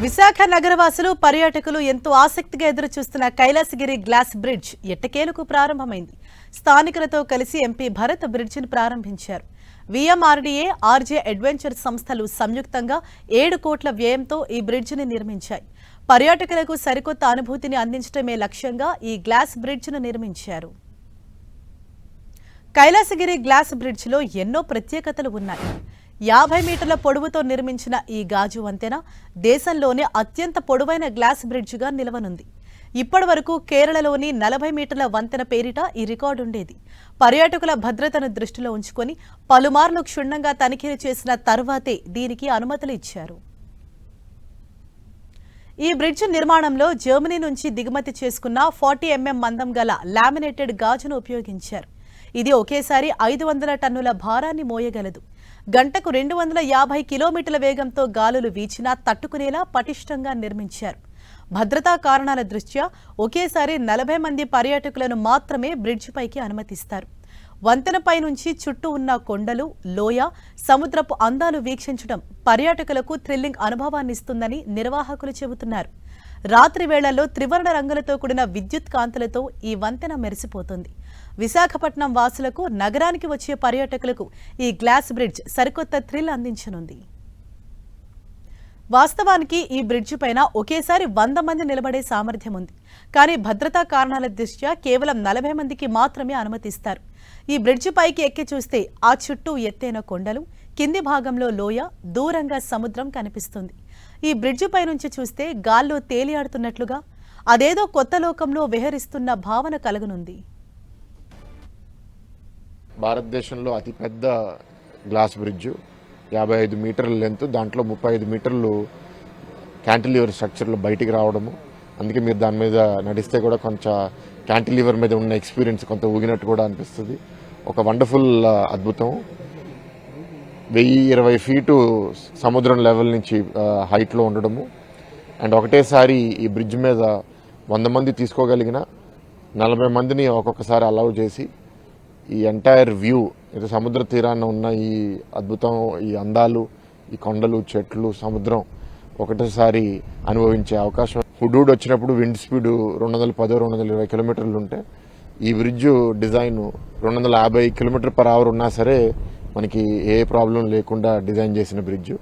విశాఖ నగరవాసులు పర్యాటకులు ఎంతో ఆసక్తిగా ఎదురు చూస్తున్న కైలాసగిరి గ్లాస్ బ్రిడ్జ్ ఎట్టకేలకు ప్రారంభమైంది. స్థానికులతో కలిసి ఎంపీ భరత్ బ్రిడ్జిని ప్రారంభించారు. విఎంఆర్డీఏ ఆర్జే అడ్వెంచర్ సంస్థలు సంయుక్తంగా ఏడు కోట్ల వ్యయంతో ఈ బ్రిడ్జిని నిర్మించాయి. పర్యాటకులకు సరికొత్త అనుభూతిని అందించడమే లక్ష్యంగా ఈ గ్లాస్ బ్రిడ్జ్ను నిర్మించారు. కైలాసగిరి గ్లాస్ బ్రిడ్జ్లో ఎన్నో ప్రత్యేకతలు ఉన్నాయి. యాభై మీటర్ల పొడవుతో నిర్మించిన ఈ గాజు వంతెన దేశంలోనే అత్యంత పొడవైన గ్లాస్ బ్రిడ్జిగా నిలవనుంది. ఇప్పటి వరకు కేరళలోని నలభై మీటర్ల వంతెన పేరిట ఈ రికార్డు ఉండేది. పర్యాటకుల భద్రతను దృష్టిలో ఉంచుకొని పలుమార్లు క్షుణ్ణంగా తనిఖీలు చేసిన తర్వాతే దీనికి అనుమతులు ఇచ్చారు. ఈ బ్రిడ్జ్ నిర్మాణంలో జర్మనీ నుంచి దిగుమతి చేసుకున్న ఫార్టీ ఎంఎం మందం గల లామినేటెడ్ గాజును ఉపయోగించారు. ఇది ఒకేసారి ఐదు వందల టన్నుల భారాన్ని మోయగలదు. గంటకు రెండు వందల యాభై కిలోమీటర్ల వేగంతో గాలులు వీచినా తట్టుకునేలా పటిష్టంగా నిర్మించారు. భద్రతా కారణాల దృష్ట్యా ఒకేసారి నలభై మంది పర్యాటకులను మాత్రమే బ్రిడ్జ్ పైకి అనుమతిస్తారు. వంతెనపై నుంచి చుట్టూ ఉన్న కొండలు లోయ సముద్రపు అందాలు వీక్షించడం పర్యాటకులకు థ్రిల్లింగ్ అనుభవాన్ని ఇస్తుందని నిర్వాహకులు చెబుతున్నారు. రాత్రి వేళల్లో త్రివర్ణ రంగులతో కూడిన విద్యుత్ కాంతులతో ఈ వంతెన మెరిసిపోతుంది. విశాఖపట్నం వాసులకు నగరానికి వచ్చే పర్యాటకులకు ఈ గ్లాస్ బ్రిడ్జ్ సరికొత్త థ్రిల్ అందించనుంది. వాస్తవానికి ఈ బ్రిడ్జి పైన ఒకేసారి వంద మంది నిలబడే సామర్థ్యం ఉంది. కానీ భద్రతా కారణాల దృష్ట్యా కేవలం నలభై మందికి మాత్రమే అనుమతిస్తారు. ఈ బ్రిడ్జి పైకి ఎక్కి చూస్తే ఆ చుట్టూ ఎత్తైన కొండలు కింది భాగంలో లోయ దూరంగా సముద్రం కనిపిస్తుంది. ఈ బ్రిడ్జిపై నుంచి చూస్తే గాల్లో తేలియాడుతున్నట్లుగా అదేదో కొత్త లోకంలో విహరిస్తున్న భావన కలుగునుంది. భారతదేశంలో అతిపెద్ద గ్లాస్ బ్రిడ్జ్ యాభై ఐదు మీటర్ల లెంత్ దాంట్లో ముప్పై ఐదు మీటర్లు క్యాంటిలివర్ స్ట్రక్చర్లో బయటికి రావడము. అందుకే మీరు దాని మీద నడిస్తే కూడా కొంచెం క్యాంటిలివర్ మీద ఉన్న ఎక్స్పీరియన్స్ కొంత ఊగినట్టు కూడా అనిపిస్తుంది. ఒక వండర్ఫుల్ అద్భుతం. వెయ్యి ఇరవై ఫీటు సముద్రం లెవెల్ నుంచి హైట్లో ఉండడము. అండ్ ఒకటేసారి ఈ బ్రిడ్జ్ మీద వంద మంది తీసుకోగలిగిన నలభై మందిని ఒక్కొక్కసారి అలౌ చేసి ఈ ఎంటైర్ వ్యూ ఇది సముద్ర తీరాన ఉన్న ఈ అద్భుతం ఈ అందాలు ఈ కొండలు చెట్లు సముద్రం ఒకటేసారి అనుభవించే అవకాశం. హుడూడ్ వచ్చినప్పుడు విండ్ స్పీడ్ రెండు వందల పదో రెండు వందల ఇరవై కిలోమీటర్లు ఉంటే ఈ బ్రిడ్జ్ డిజైన్ రెండు వందల యాభై కిలోమీటర్ పర్ అవర్ ఉన్నా సరే మనకి ఏ ప్రాబ్లం లేకుండా డిజైన్ చేసిన బ్రిడ్జ్.